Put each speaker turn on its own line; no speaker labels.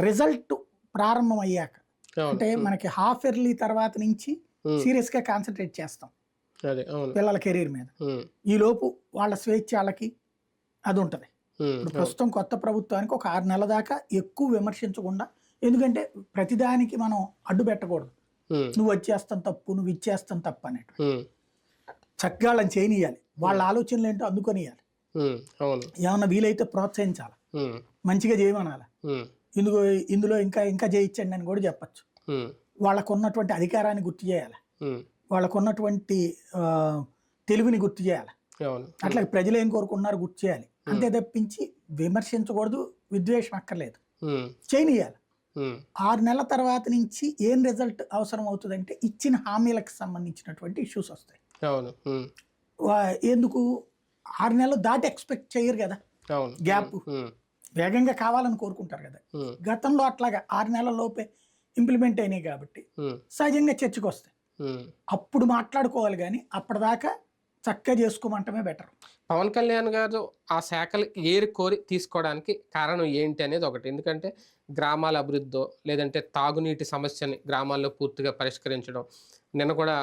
Result ప్రారంభం అయ్యాక అంటే మనకి హాఫ్ ఇయర్లీ తర్వాత నుంచి సీరియస్గా కాన్సన్ట్రేట్ చేస్తాం. పిల్లల కెరీర్ మీద. ఈ లోపు వాళ్ళ స్వేచ్ఛ వాళ్ళకి అది ఉంటది. ఇప్పుడు ప్రస్తుతం కొత్త ప్రభుత్వానికి ఒక ఆరు నెలల దాకా ఎక్కువ విమర్శించకుండా ఎందుకంటే ప్రతిదానికి మనం అడ్డు పెట్టకూడదు. నువ్వు వచ్చేస్తాం తప్పు నువ్వు ఇచ్చేస్తాం తప్పు అనేటు
ఉమ్,
చక్కగా వాళ్ళని చేయనియాలి. వాళ్ళ ఆలోచనలు ఏంటో అందుకొనియాలి. ఏమన్నా వీలైతే ప్రోత్సహించాలి? మంచిగా చేయమనాలి?
ఉమ్,
ఇందులో ఇందులో ఇంకా ఇంకా చేయించండి అని కూడా చెప్పచ్చు. వాళ్ళకు ఉన్నటువంటి అధికారాన్ని గుర్తు చేయాలి? వాళ్ళకు ఉన్నటువంటి తెలివిని గుర్తు చేయాలి? అట్లా ప్రజలు ఏం కోరుకున్నారు గుర్తు చేయాలి. అంతే తప్పించి విమర్శించకూడదు విద్వేషం అక్కర్లేదు. చేయనియాలి ఆరు నెలల తర్వాత నుంచి ఏం రిజల్ట్ అవసరం అవుతుందంటే ఇచ్చిన హామీలకు సంబంధించినటువంటి ఇష్యూస్ వస్తాయి. ఎందుకు? ఆరు నెలలు దాటి ఎక్స్పెక్ట్ చేయరు కదా. గ్యాప్ వేగంగా కావాలని కోరుకుంటారు కదా. గతంలో అట్లాగా ఆరు నెలల లోపే ఇంప్లిమెంట్ అయినాయి కాబట్టి సహజంగా చర్చకు వస్తాయి. అప్పుడు మాట్లాడుకోవాలి కానీ అప్పటిదాకా చక్కగా చేసుకోమంటమే బెటర్
పవన్ కళ్యాణ్ గారు ఆ శాఖలు ఏరి కోరి తీసుకోవడానికి కారణం ఏంటి అనేది ఒకటి. ఎందుకంటే గ్రామాల అభివృద్ధో లేదంటే తాగునీటి సమస్యని గ్రామాల్లో పూర్తిగా పరిష్కరించడం. నిన్న కూడా